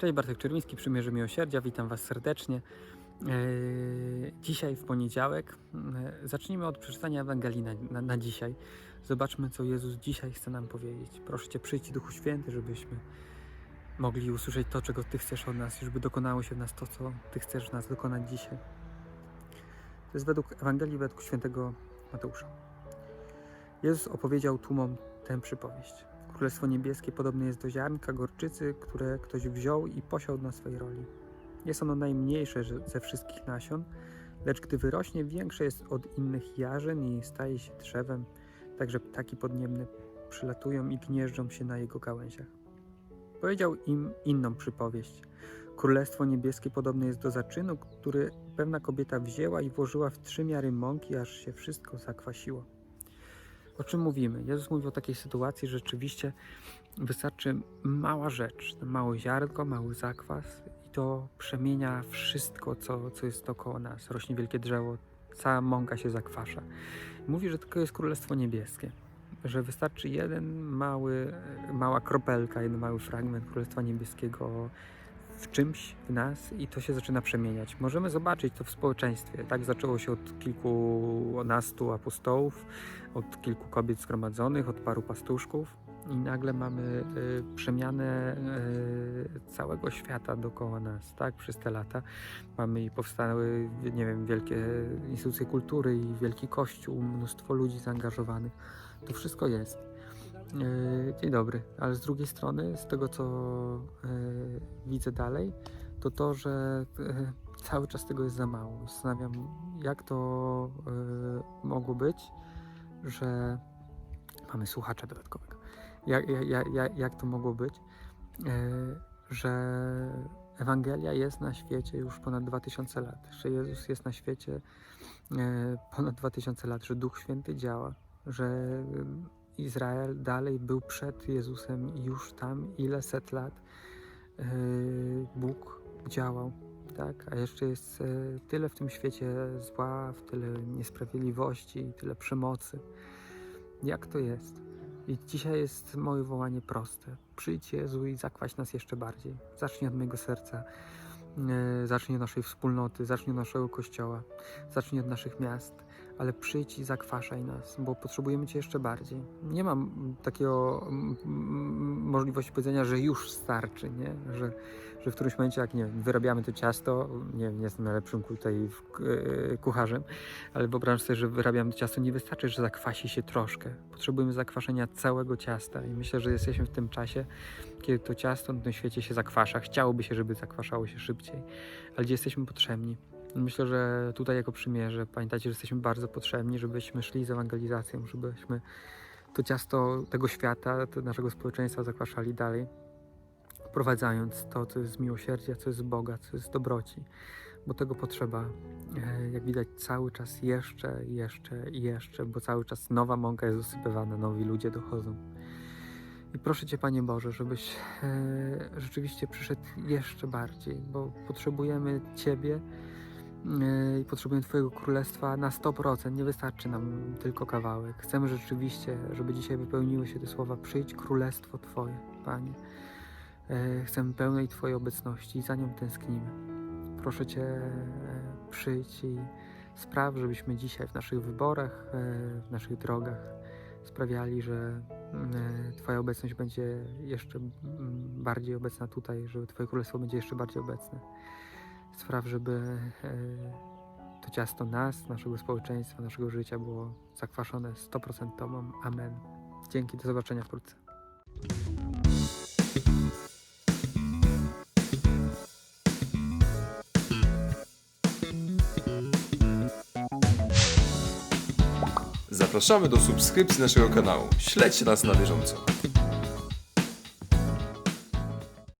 Cześć, Bartek Czerwiński, Przymierze Miłosierdzia, witam Was serdecznie. Eee, Dzisiaj w poniedziałek e, zacznijmy od przeczytania Ewangelii na, na, na dzisiaj. Zobaczmy, co Jezus dzisiaj chce nam powiedzieć. Proszę Cię, przyjdź Duchu Święty, żebyśmy mogli usłyszeć to, czego Ty chcesz od nas, żeby dokonało się w nas to, co Ty chcesz w nas dokonać dzisiaj. To jest według Ewangelii według świętego Mateusza. Jezus opowiedział tłumom tę przypowieść. Królestwo niebieskie podobne jest do ziarnka gorczycy, które ktoś wziął i posiał na swej roli. Jest ono najmniejsze ze wszystkich nasion, lecz gdy wyrośnie, większe jest od innych jarzyn i staje się drzewem, także ptaki podniebne przylatują i gnieżdżą się na jego gałęziach. Powiedział im inną przypowieść. Królestwo niebieskie podobne jest do zaczynu, który pewna kobieta wzięła i włożyła w trzy miary mąki, aż się wszystko zakwasiło. O czym mówimy? Jezus mówi o takiej sytuacji, że rzeczywiście wystarczy mała rzecz, małe ziarnko, mały zakwas i to przemienia wszystko, co, co jest dookoła nas. Rośnie wielkie drzewo, cała mąka się zakwasza. Mówi, że tylko jest Królestwo Niebieskie, że wystarczy jeden mały, mała kropelka, jeden mały fragment Królestwa Niebieskiego w czymś w nas i to się zaczyna przemieniać. Możemy zobaczyć to w społeczeństwie. Tak zaczęło się od kilkunastu apostołów, od kilku kobiet zgromadzonych, od paru pastuszków i nagle mamy y, przemianę y, całego świata dookoła nas, tak, przez te lata. Mamy i powstały, nie wiem, wielkie instytucje kultury i wielki kościół, mnóstwo ludzi zaangażowanych. To wszystko jest. Y, Dzień dobry, ale z drugiej strony, z tego co y, widzę dalej, to to, że y, cały czas tego jest za mało. Zastanawiam, jak to mogło być, że mamy słuchacza dodatkowego. Jak, jak, jak, jak to mogło być, że Ewangelia jest na świecie już ponad 2000 lat, że Jezus jest na świecie ponad 2000 lat, że Duch Święty działa, że Izrael dalej był przed Jezusem już tam ile set lat yy, Bóg działał, tak? A jeszcze jest yy, tyle w tym świecie zła, tyle niesprawiedliwości, tyle przemocy. Jak to jest? I dzisiaj jest moje wołanie proste. Przyjdź Jezu i zakwaś nas jeszcze bardziej. Zacznij od mojego serca. Yy, zacznij od naszej wspólnoty, zacznij od naszego kościoła, zacznij od naszych miast ale przyjdź i zakwaszaj nas, bo potrzebujemy Cię jeszcze bardziej. Nie mam takiego możliwości powiedzenia, że już starczy, nie? Że, że w którymś momencie, jak nie wiem, wyrabiamy to ciasto, nie wiem, nie jestem najlepszym tutaj e, kucharzem, ale wyobrażam sobie, że wyrabiamy to ciasto, nie wystarczy, że zakwasi się troszkę. Potrzebujemy zakwaszenia całego ciasta i myślę, że jesteśmy w tym czasie, kiedy to ciasto na tym świecie się zakwasza. Chciałoby się, żeby zakwaszało się szybciej, ale gdzie jesteśmy potrzebni. Myślę, że tutaj jako przymierze pamiętajcie, że jesteśmy bardzo potrzebni, żebyśmy szli z ewangelizacją, żebyśmy to ciasto tego świata, to naszego społeczeństwa zakwaszali dalej, wprowadzając to, co jest z miłosierdzia, co jest z Boga, co jest z dobroci, bo tego potrzeba, e, jak widać, cały czas jeszcze, jeszcze i jeszcze, bo cały czas nowa mąka jest usypywana, nowi ludzie dochodzą. I proszę Cię, Panie Boże, żebyś e, rzeczywiście przyszedł jeszcze bardziej, bo potrzebujemy Ciebie, i potrzebujemy Twojego królestwa na 100%. Nie wystarczy nam tylko kawałek. Chcemy rzeczywiście, żeby dzisiaj wypełniły się te słowa: Przyjdź królestwo Twoje, Panie. Yy, Chcemy pełnej Twojej obecności i za nią tęsknimy. Proszę Cię, yy, przyjdź i spraw, żebyśmy dzisiaj w naszych wyborach, w naszych drogach sprawiali, że yy, Twoja obecność będzie jeszcze mm, bardziej obecna tutaj, żeby Twoje królestwo będzie jeszcze bardziej obecne spraw, żeby e, to ciasto nas, naszego społeczeństwa, naszego życia było zakwaszone 100% Tobą. Amen. Dzięki, do zobaczenia wkrótce. Zapraszamy do subskrypcji naszego kanału. Śledźcie nas na bieżąco.